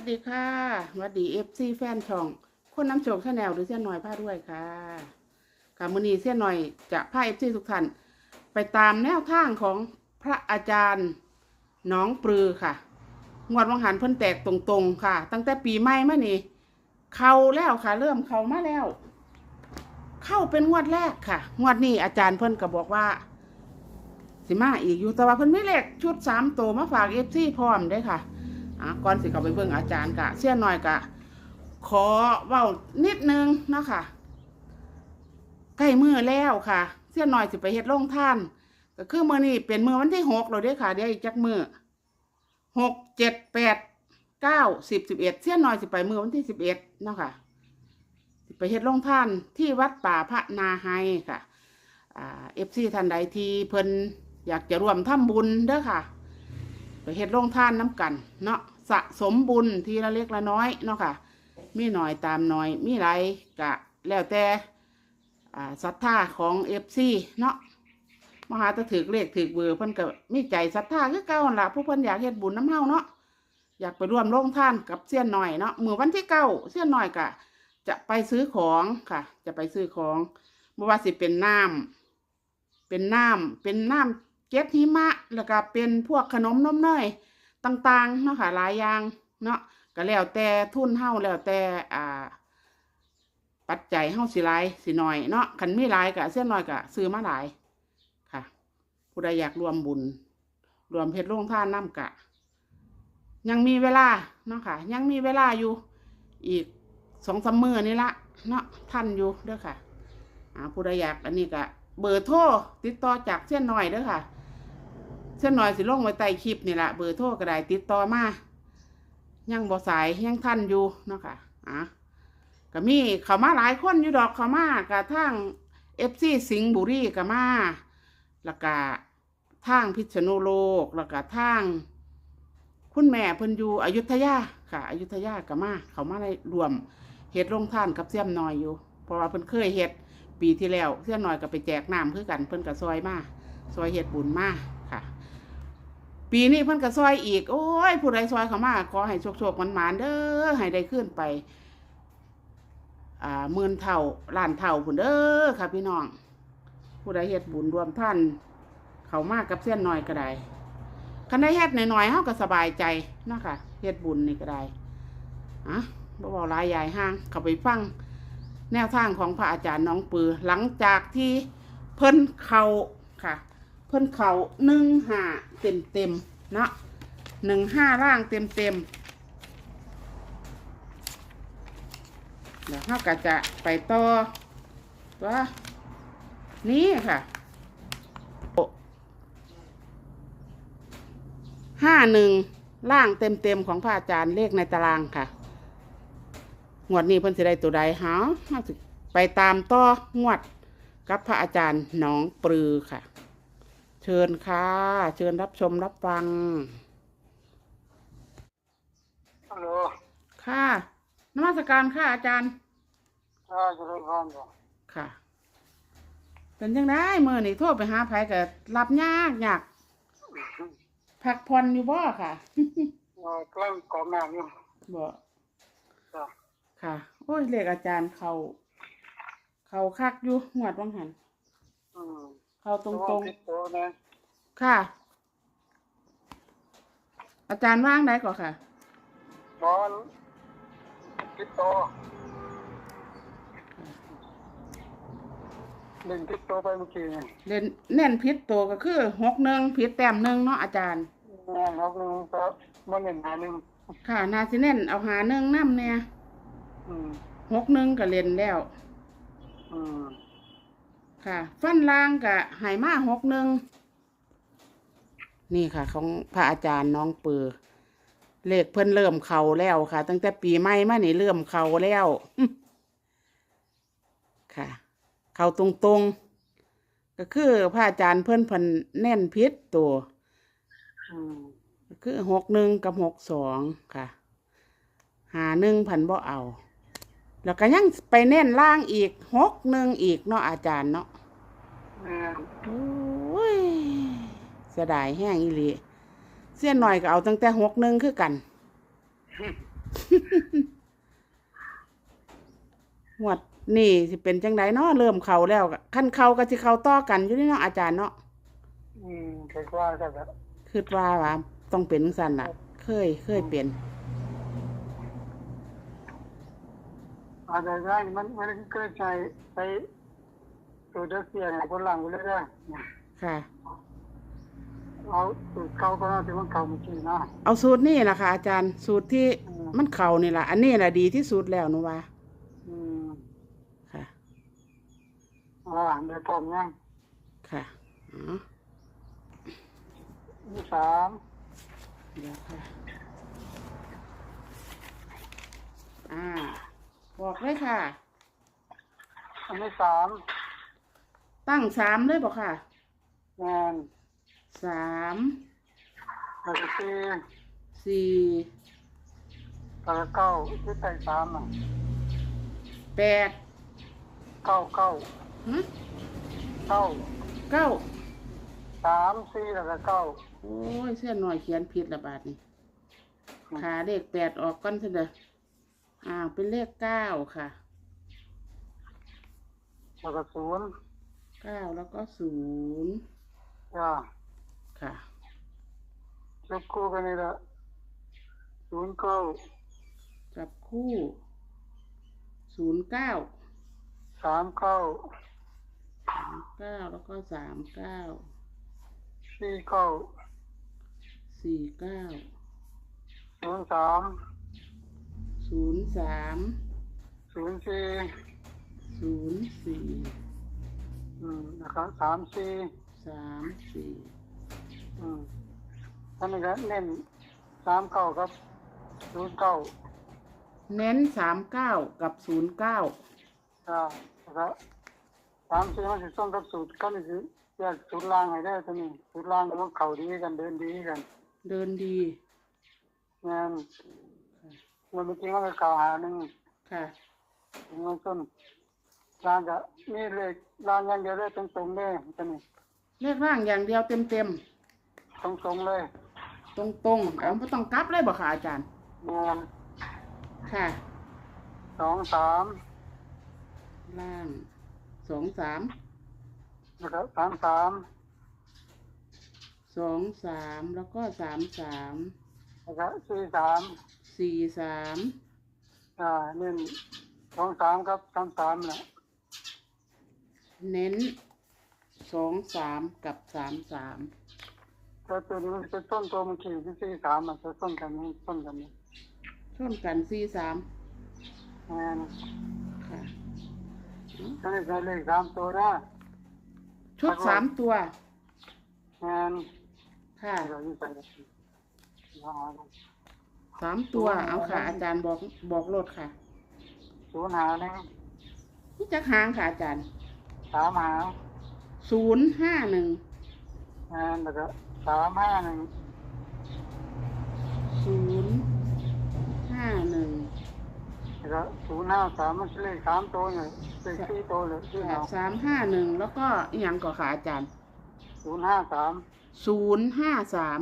วัสดีค่ะสวัสดีเอฟซีแฟนช่อง คนน้ำโชคชาแนลหรือเส้นหน่อยผ้าด้วยค่ะค่ะมือนีเส้นหน่อยจะพาเอฟซีทุกท่านไปตามแนวทางของพระอาจารย์น้องปลือค่ะ งวดวังหันเพิ่นแตกตรงๆค่ะ ตั้งแต่ปีใหม่มานี่เข้าแล้วค่ะ เริ่มเข้ามาแล้ว เข้าเป็นงวดแรกค่ะ งวดนี้อาจารย์เพิ่นก็บอกว่า สิมาอีกอยู่แต่ว่าเพิ่นไม่เลขชุดสามตัวมาฝากเอฟซีพร้อมเด้ค่ะ อะก่อนสิเขาไปเบิ่งอาจารย์กะเสี้ยนหน่อยกะ ขอเว้านิดนึงเนาะค่ะใกล้มือแล้วค่ะ เสี้ยนหน่อยสิไปเฮ็ดโรงท่าน ก็คือมือนี้เป็นมือวันที่หกแล้วเด้ค่ะเดี๋ยวอีกจักมือหกเจ็ดแปดเก้าสิบสิบเอ็ดเสี้ยนหน่อยสิไปมือวันที่สิบเอ็ดเนาะค่ะสิไปเฮ็ดโรงท่านที่วัดป่าพระนาไฮค่ะอ่าเอฟซีท่านใดที่เพิ่นอยากจะร่วมทำบุญเด้อค่ะ ไปเฮ็ดโรงท่านน้ำกันเนาะ สะสมบุญทีละเล็กละน้อยเนาะค่ะ มีหน่อยตามหน่อยมีไรกะแล้วแต่ศรัทธาของเอฟซีเนาะมหาตะถือเลขถือเบอร์เพิ่นก็มีใจศรัทธาคือเก่าหละผู้เพิ่นอยากเฮ็ดบุญน้ำเฮาเนาะอยากไปร่วมโรงท่านกับเสี้ยนหน่อยเนาะมื้อวันที่เก้าเสี้ยนหน่อยกะจะไปซื้อของค่ะ จะไปซื้อของบ่ว่าสิเป็นน้ำเป็นน้ำเป็นน้ำเก็บหิมะแล้วก็เป็นพวกขนมนมเนย ต่างๆเนาะค่ะหลายอย่างเนาะก็แล้วแต่ทุนเฮาแล้วแต่อ่า ปัจจัยเฮาสิหลายสิน้อยเนาะคันมีหลายก็เส้นน้อยก็ซื้อมาหลายค่ะ ผู้ใดอยากรวมบุญ รวมเพชรลงท่านน้ำกะ ยังมีเวลาเนาะค่ะ ยังมีเวลาอยู่ อีกสองสามมือนี่ละเนาะท่านอยู่เด้อค่ะผู้ใดอยากอันนี้ก็เบอร์โทรติดต่อจากเส้นหน่อยเด้อค่ะ เส้นหน่อยสิลงไว้ใต้คลิปนี่แหละเบอร์โทรก็ได้ติดต่อมายังบ่สายยังทันอยู่เนาะค่ะอะก็มีเขามาหลายคนอยู่ดอกเขามากับทางเอฟซีสิงห์บุรีก็มาแล้วก็ทางพิษณุโลกแล้วก็ทางคุณแม่เพิ่นอยู่อยุธยาค่ะอยุธยาก็มาเขามาได้รวมเฮ็ดโรงท่านกับเสียมน้อยอยู่ เพราะว่าเพิ่นเคยเฮ็ดปีที่แล้วเสี้ยนหน่อยก็ไปแจกน้ำคือกันเพิ่นก็ซอยมาซอยเฮ็ดบุญมา ปีนี้เพิ่นก็ซอยอีก โอ้ย ผู้ใดซอยเขามาขอให้โชคๆมันหมานเด้อให้ได้ขึ้นไป อ่าหมื่นเท่าล้านเท่าพุ่นเด้อค่ะพี่น้อง ผู้ใดเฮ็ดบุญรวมท่าน เขามากกับเส้นหน่อยก็ได้คันได้เฮ็ดหน่อยๆเฮาก็สบายใจเนาะค่ะเฮ็ดบุญนี่ก็ได้อะบ่เว้าหลายใหญ่ห้างเข้าไปฟังแนวทางของพระอาจารย์น้องปือ หลังจากที่เพิ่นเขาค่ะ เพิ่นเขาหนึ่งห้าเต็มเต็มเนาะหนึ่งห้าร่างเต็มเต็มเดี๋ยวเราก็จะไปต่อว่านี่ค่ะห้าหนึ่งร่างเต็มเต็มของพระอาจารย์เลขในตารางค่ะ งวดนี้เพิ่นสิได้ตัวใดหาเฮาสิไปตามต่องวดกับพระอาจารย์หนองปลือค่ะ ชิญค่ะ เชิญรับชมรับฟังฮัลโหลค่ะนมัสการค่ะอาจารย์อ่าจะได้พร้อมบ่ค่ะ เป็นยังไงเมื่อนี่โทรไปหาไผก็รับยากยากพักผ่อนอยู่บ่ค่ะเอ่อกำลังกรอกน้ำอยู่บ่จ้ะค่ะ โอ้ยเลขอาจารย์เขา เขาคักอยู่งวดวังหันอืม เขาตรงผิดตัวนะๆ ค่ะ อาจารย์ว่างได้ก่อนค่ะ บอลผิดตัวเล่นผิดตัวไปเมื่อกี้นี่เล่นเน่นพิษตัวก็คือหกหนึ่งพิษแต้มหนึ่งเนาะอาจารย์ แม่นครับหนึงก็มันเล่นหาหนึ่งค่ะ นาซิเน่นเอาหาหนึ่งน้ำเนี่ยอืมหกหนึ่งก็เล่นแล้วอืม ค่ะ ฟันล่างกะหายมาหกหนึ่งนี่ค่ะ ของพระอาจารย์น้องปือเลขเพิ่นเริ่มเข่าแล้วค่ะ ตั้งแต่ปีใหม่มานี่เริ่มเข่าแล้วค่ะ เข่าตรงๆ ก็คือพระอาจารย์เพิ่นเพิ่นแน่นพิษตัวอืมคือหกหนึ่งกับหกสองค่ะ หาหนึ่งพันบ่เอา แล้วก็ยังไปเน้นล่างอีกหกหนึ่งอีกเนาะอาจารย์เนาะแม่นโอ้ยเสียดายแห้งอีหลีเสียหน่อยก็เอาตั้งแต่หกหนึ่งคือกันหวดนี่สิเป็นจังไดเนาะเริ่มเข้าแล้วก็คันเข้าก็สิเข้าต่อกันอยู่นี่เนาะอาจารย์เนาะอืมคิดว่าก็จะคิดว่าว่าต้องเป็นจังซั่นน่ะ เคยเคยเป็น อาจจะได้มันมันก็ใช้ใช้ตัวเด็กเสียงคนหลังไปเรื่อยๆค่ะ เอาสูตรเก่าก็น่าจะมันเก่าเมื่อกี้นะเอาสูตรนี่ล่ะค่ะ อาจารย์สูตรที่อืมมันเข้านี่ล่ะอันนี้ล่ะดีที่สุดแล้วหนูว่าอืมค่ะอ่าเดี๋ยวผมยังค่ะอ๋อที่สามเดี๋ยวค่ะอ่า บอกเลยค่ะ อันที่สามตั้งสามเลยบอกค่ะแมนสามแล้วก็สี่สี่แล้วก็เก้าที่ใส่สามอะแปดเก้าเก้าฮะเก้าเก้าสามสี่แล้วก็เก้าโอ้ยเส้นหน่อยเขียนผิดละบาทนี่ขาเลขแปดออกก้อนเสนอ อ่าวเป็นเลขเก้าค่ะแล้วก็ศูนย์เก้าแล้วก็ศูนย์อ่าค่ะยกคู่กันนี่ละศูนย์เก้าจับคู่ศูนย์เก้าสามเก้าสามเก้าแล้วก็สามเก้าสี่เก้าสี่เก้าศูนย์สาม ศูนย์สามศูนย์สี่ศูนย์สี่อืมนะครับสามสี่สามสี่อืมท่านนี้ก็เน้นสามเก้าครับศูนย์เก้าเน้นสามเก้ากับศูนย์เก้าอ่านะครับสามสี่มันสิส่งกับสูตรก็นี่คือแยกสูตรล่างให้ได้ตัวนี้สูตรล่างก็เข่าดีกันเดินดีกัน เดินดีงาน มันเมื่อกี้มันก็เก่าหาหนึ่งค่ะถึงมันต้นล่างก็นี่เลขล่างอย่างเดียวเลยตรงๆเลยตัวนี้เลขร่างอย่างเดียวเต็มเต็มตรงๆเลยๆตรงตรงๆเอาไม่ต้องกลับเลยบอกค่ะอาจารย์งานค่ะ สองสามล่างสองสามแล้วก็สามสามสองสามแล้วก็สามสามแล้วก็สี่สาม สี่สามอ่าเน้นสองสามครับสามสามแหละเน้นสองสามกับสามสามแต่ตัวนี้มันจะต้นตัวมันขี่ที่สี่สามมันจะต้นกันนี้ต้นกันนี้ชนกันสี่สามงานค่ะถ้าได้เลขสามตัวนะชุดสามตัวงานค่ะ เราอยู่ใส่กันเอาเอา สามตัวเอาค่ะ อาจารย์บอกบอกโลดค่ะศูนย์หาหนึ่งนี่จักหางค่ะอาจารย์สามหาศูนย์ห้าหนึ่งงานแล้วก็สามห้าหนึ่งศูนย์ห้าหนึ่งแล้วก็ศูนย์ห้าสามมันเลขสามตัวเนี่ยเลขสี่ตัวเลยที่ค่ะเอาสามห้าหนึ่งแล้วก็อหยังก่อค่ะอาจารย์ศูนย์ห้าสามศูนย์ห้าสาม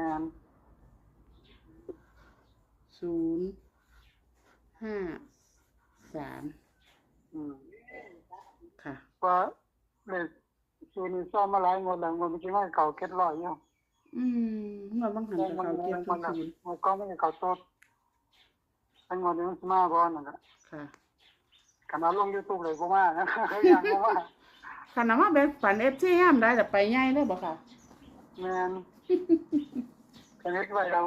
งาน ศูนย์ห้าสามอืมค่ะว่าเลขศูนย์นี่ซ่อมมาหลายงวดแล้วงวดเมื่อกี้มันเก่าเก็ดร้อยอยู่อืมเมื่อบางหันกับเขาเจ็ดศูนย์ศูนย์มันก็ไม่ได้เก่าโตดทั้งงวดนี้มันสิมาบ่นั่นแหละค่ะขนาดลงยูทูบเลยกูมานะอย่างกูมาขนาดว่าแบบฝันเอฟซีย่ามได้แต่ไปง่ายเลยบอกค่ะ แมน แต่เล็กไปเรา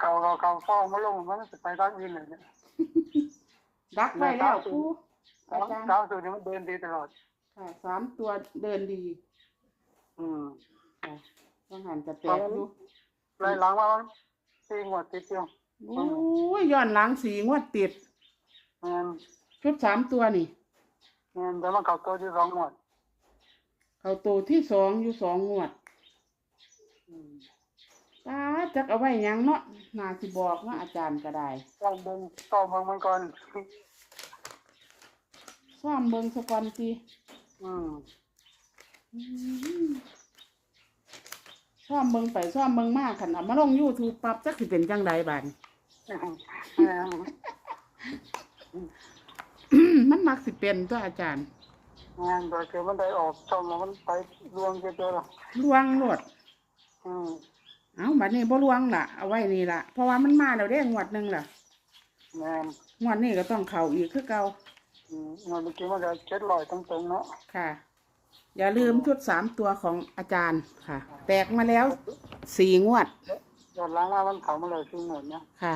เก่าเก่าเก่าฟ้องมาลงมันจะไปรักวินเลยเนี่ยดักไว้แล้วครูอาจารย์สาวสุดนี่มันเดินดีตลอดค่ะสามตัวเดินดี อืมค่ะบางหันจะแตกอยู่ไล่หลังมาสี่งวดติดเดียวโอ้ยย้อนหลังสีงวดติดแมนชุดสามตัวนี่แมนแต่มันเก่าตัวที่สองงวด เขาตัวที่สองอยู่สองงวดอืม ตาจักเอาไว้หยังเนาะนาสิบอกเนาะอาจารย์ก็ได้ต้องเดินต้องเบิ่งมันก่อนซ่อมเบิงสกอนตีอืมซ่อมเบิงไปซ่อมเบิงมากขันเอามาลงยูทูบปั๊บจักสิเป็นจังใดบาดนี้จแม่นมันมักสิเป็นตัวอาจารย์งานโดยคือมันได้ออกช่องแล้วมันไปรวมกันเจอละลวงโลด อืม เอาบัดนี้บ่ลวงล่ะ เอาไว้นี่ล่ะ เพราะว่ามันมาแล้วเด้งวดหนึงล่ะแม่นงวดนี้ก็ต้องเข้าอีกคือเก่าอืมงานเมื่อกี้มันจะเจ็ดร้อยตรงๆเนาะค่ะ อย่าลืมชุดสามตัวของอาจารย์ค่ะ แตกมาแล้วสี่งวด ย้อนหล้างว่ามันเขามาเลยคือหมดเนี่ยค่ะ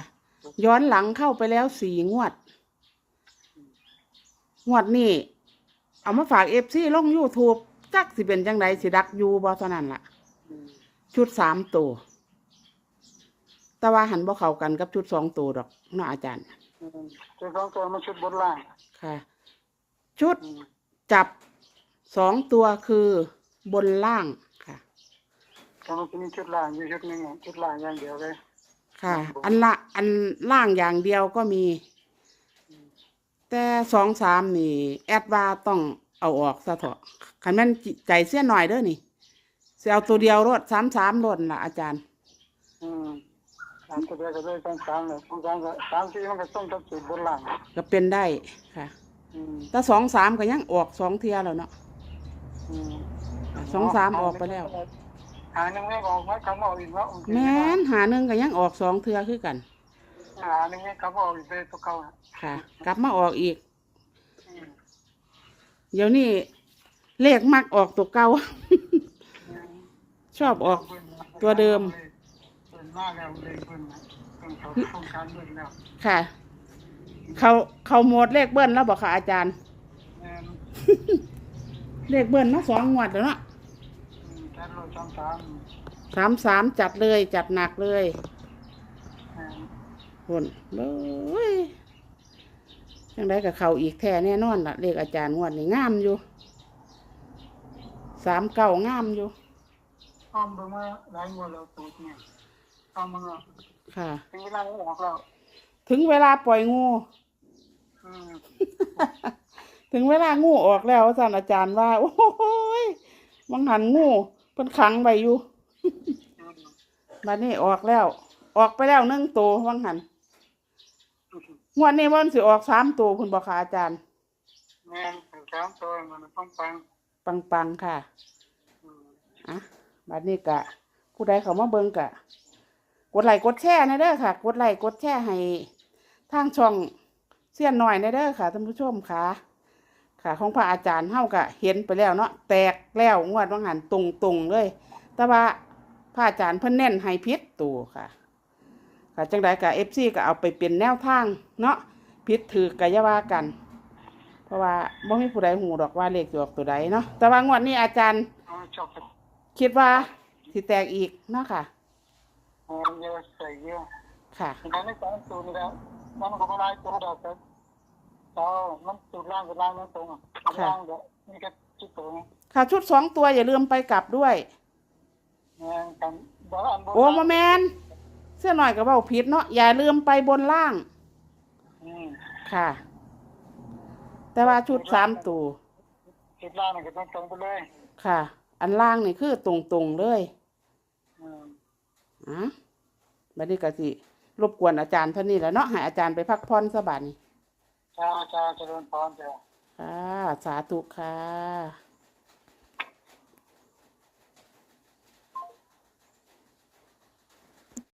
ย้อนหลังเข้าไปแล้วสี่งวด งวดนี้ เอามาฝากเอฟซีลงยูทูบจักสิเป็นจังไดสิดักอยูบอเท่านั้นล่ะ อืม ชุดสามตัว แต่ว่าหันบ่เข้ากันกับชุดสองตัวดอกเนาะอาจารย์ อืมคือสองตัวมันชุดบนล่างค่ะ ชุดอืมจับสองตัวคือบนล่างค่ะ แต่มันจะมีชุดล่างอยู่ชุดหนึงอะชุดล่างอย่างเดียวเลย ค่ะ อันละอันล่างอย่างเดียวก็มี แต่สองสามนี่ แอดว่าต้องเอาออกซะเถอะคันแม่นใจเสียหน่อยเด้อนี่สิเอาตัวเดียวรถสามสามรถล่ะอาจารย์อืมสามตัวเดียวก็เลยต้องสามเลยต้องสามก็สามสี่มันก็ต้องกับจุดบนล่างก็เป็นได้ค่ะอืมแต่สองสามก็ยังออกสองเทียแล้วเนาะอืมสองสามออกไปแล้ว หาหนึ่งไม่ออกไว้คำออกอีกแล้วแม่นหาหนึ่งก็ยังออกสองเทือคือกัน หาหนึ่งไม่คำออกอีกเลยตัวเก่าอะค่ะ กลับมาออกอีก อืมเดี๋ยวนี้เลขมักออกตัวเก่า ชอบออก ตัวเดิม เดินหน้าแล้วเลยเพิ่นนะต้องเขาโครงการเบิ่งแล้วค่ะ เขาเขาโหมดเลขเบิ้ลแล้วบอกค่ะอาจารย์ แม่นเลขเบิ้ลมาสองงวดแล้วเนาะอืมแค่รถสามสามสามสามจัดเลยจัดหนักเลยแม่นคนเลยยังได้กับเขาอีกแท้แน่นอนล่ะเลขอาจารย์งวดนี่งามอยู่สามเก้างามอยู่ อ้อมเบิ่งมาหลายงวดแล้วตูดเนี่ย อ้อมมึงอะค่ะ ถึงเวลามันออกแล้วถึงเวลาปล่อยงู อืมถึงเวลางูออกแล้วอาจารย์อาจารย์ว่า โอ้ยวังหันงูเพิ่นขังไว้อยู่อืมบัดนี้ออกแล้ว ออกไปแล้วหนึ่งตัววังหันงวดนี้มันสิออกสามตัวคุณบอกค่ะอาจารย์ แม่นถึงสามตัวมันต้องปังปังปังๆค่ะ อืม อะบัดนี้กะ ผู้ใดเขามาเบิ่งกะ กดไลค์กดแชร์นะเด้อค่ะ กดไลค์กดแชร์ให้ทางช่องเสี้ยนหน่อยนะเด้อค่ะท่านผู้ชมค่ะ ค่ะ ของพระอาจารย์เฮากะเห็นไปแล้วเนาะแตกแล้วงวดว่างหันตรงตรงๆเลย แต่ว่าพระอาจารย์เพิ่นเน้นให้พิษตัวค่ะ ค่ะจังใดกะ FC ก็เอาไปเป็นแนวทางเนาะพิษถือกะอยาว่ากัน เพราะว่าบ่มีผู้ใดหูดอกว่าเลขสิออกตัวใดเนาะแต่ว่างวดนี้อาจารย์เอาชอบคิดว่าสิแตกอีกเนาะค่ะแม่นเยอะใส่เยอะค่ะมันไม่สามตัวนี่แล้วมันก็ไม่ได้ตัวดอกครับเอามันจุดล่างกับล่างนั่นตรงอะล่างเดี๋ยวนี่ก็จุดตรงค่ะชุดสองตัวอย่าลืมไปกลับด้วยแม่นกันบอกอันบนโอ้มาแมนเสื้อหน่อยกับเบาผิดเนาะอย่าลืมไปบนล่างอืมค่ะ แต่ว่าชุดสามตัวจุดล่างนี่ก็ต้องตรงไปเลย ค่ะ อันล่างนี่คือตรงตรงๆเลยอืม อะบัดนี้ก็สิรบกวนอาจารย์เท่านี้แหล้วเนาะให้อาจารย์ไปพักผ่อนสบายนี่จ้าจ้าเจริญพรจ้า ค่ะ สาธุค่ะ